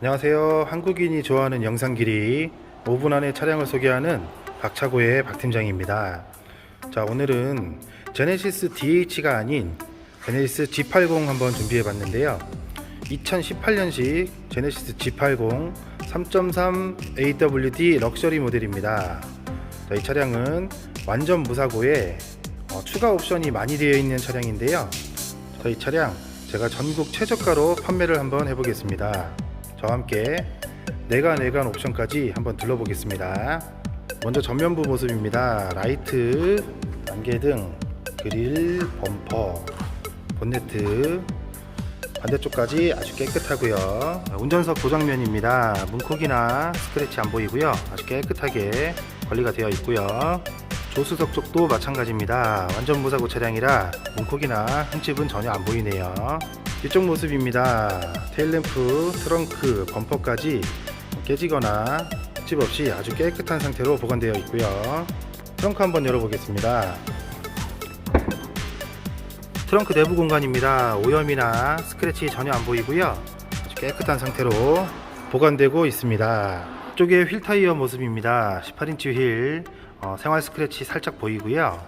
안녕하세요. 한국인이 좋아하는 영상 길이 5분 안에 차량을 소개하는 박차고의 박 팀장입니다. 자, 오늘은 제네시스 DH가 아닌 제네시스 G80 한번 준비해 봤는데요. 2018년식 제네시스 G80 3.3 AWD 럭셔리 모델입니다. 자, 이 차량은 완전 무사고에 어, 추가 옵션이 많이 되어 있는 차량인데요. 자, 이 차량 제가 전국 최저가로 판매를 한번 해보겠습니다. 저와 함께 내관 내관 옵션까지 한번 둘러보겠습니다. 먼저 전면부 모습입니다. 라이트, 안개등, 그릴, 범퍼, 본네트, 반대쪽까지 아주 깨끗하고요. 운전석 도장면입니다. 문콕이나 스크래치 안 보이고요. 아주 깨끗하게 관리가 되어 있고요. 조수석 쪽도 마찬가지입니다. 완전 무사고 차량이라 문콕이나 흠집은 전혀 안 보이네요. 뒤쪽 모습입니다. 테일램프, 트렁크, 범퍼까지 깨지거나 흠집 없이 아주 깨끗한 상태로 보관되어 있고요. 트렁크 한번 열어보겠습니다. 트렁크 내부 공간입니다. 오염이나 스크래치 전혀 안 보이고요. 아주 깨끗한 상태로 보관되고 있습니다. 쪽에 휠 타이어 모습입니다. 18인치 휠, 어, 생활 스크래치 살짝 보이고요.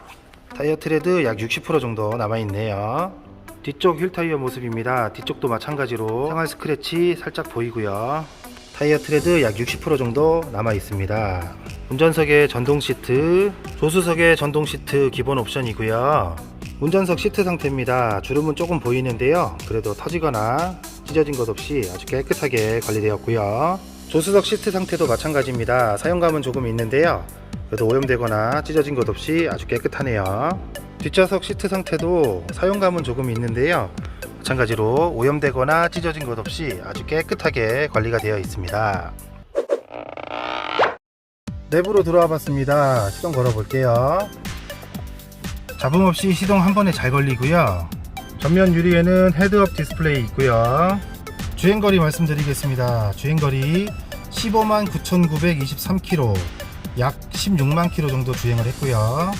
타이어 트레드 약 60% 정도 남아 있네요. 뒤쪽 휠 타이어 모습입니다. 뒤쪽도 마찬가지로 생활 스크래치 살짝 보이고요. 타이어 트레드 약 60% 정도 남아 있습니다. 운전석에 전동 시트, 조수석에 전동 시트 기본 옵션이고요. 운전석 시트 상태입니다. 주름은 조금 보이는데요. 그래도 터지거나 찢어진 것 없이 아주 깨끗하게 관리되었고요. 조수석 시트 상태도 마찬가지입니다. 사용감은 조금 있는데요. 그래도 오염되거나 찢어진 것 없이 아주 깨끗하네요. 뒷좌석 시트 상태도 사용감은 조금 있는데요. 마찬가지로 오염되거나 찢어진 것 없이 아주 깨끗하게 관리가 되어 있습니다. 내부로 들어와 봤습니다. 시동 걸어 볼게요. 잡음 없이 시동 한 번에 잘 걸리고요. 전면 유리에는 헤드업 디스플레이 있고요. 주행거리 말씀드리겠습니다. 주행거리 15만 9,923km, 약 16만 km 정도 주행을 했고요.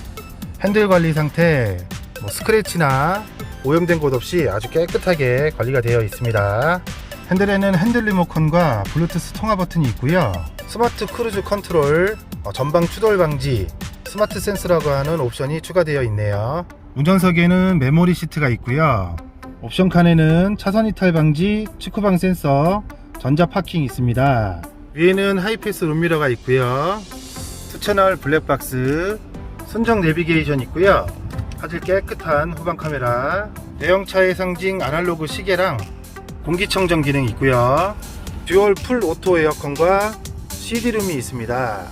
핸들 관리 상태, 뭐 스크래치나 오염된 곳 없이 아주 깨끗하게 관리가 되어 있습니다. 핸들에는 핸들 리모컨과 블루투스 통화 버튼이 있고요. 스마트 크루즈 컨트롤, 어, 전방 추돌 방지, 스마트 센스라고 하는 옵션이 추가되어 있네요. 운전석에는 메모리 시트가 있고요. 옵션 칸에는 차선 이탈 방지, 축구방 센서, 전자 파킹 있습니다. 위에는 하이패스 룸미러가 있고요. 투 채널 블랙박스, 순정 내비게이션 있고요. 화질 깨끗한 후방 카메라, 대형차의 상징 아날로그 시계랑 공기청정 기능 있고요. 듀얼 풀 오토 에어컨과 CD룸이 있습니다.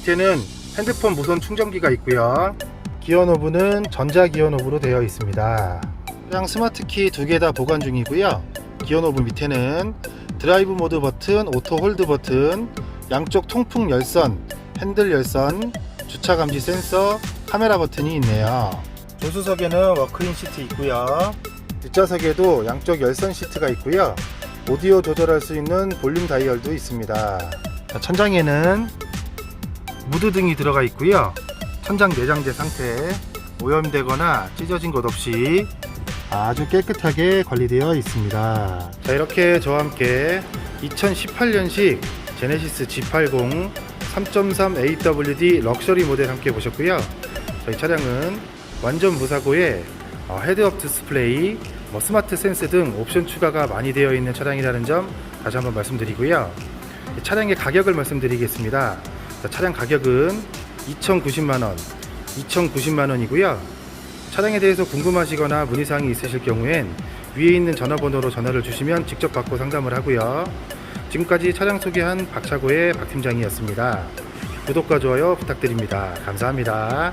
밑에는 핸드폰 무선 충전기가 있고요. 기어 노브는 전자 기어 노브로 되어 있습니다. 그냥 스마트 키 두 개 다 보관 중이고요. 기어 노브 밑에는 드라이브 모드 버튼, 오토 홀드 버튼, 양쪽 통풍 열선, 핸들 열선, 주차 감지 센서, 카메라 버튼이 있네요. 조수석에는 워크인 시트 있고요. 뒷좌석에도 양쪽 열선 시트가 있고요. 오디오 조절할 수 있는 볼륨 다이얼도 있습니다. 자, 천장에는 무드 등이 들어가 있고요. 천장 내장재 상태 오염되거나 찢어진 것 없이 아주 깨끗하게 관리되어 있습니다. 자 이렇게 저와 함께 2018년식 제네시스 G80 3.3 AWD 럭셔리 모델 함께 보셨고요. 저희 차량은 완전 무사고에 어, 헤드업 디스플레이, 뭐 스마트 센스 등 옵션 추가가 많이 되어 있는 차량이라는 점 다시 한번 말씀드리고요. 이 차량의 가격을 말씀드리겠습니다. 자, 차량 가격은 2,090만원, 2,090만원이고요. 차량에 대해서 궁금하시거나 문의사항이 있으실 경우엔 위에 있는 전화번호로 전화를 주시면 직접 받고 상담을 하고요. 지금까지 차량 소개한 박차고의 박 팀장이었습니다. 구독과 좋아요 부탁드립니다. 감사합니다.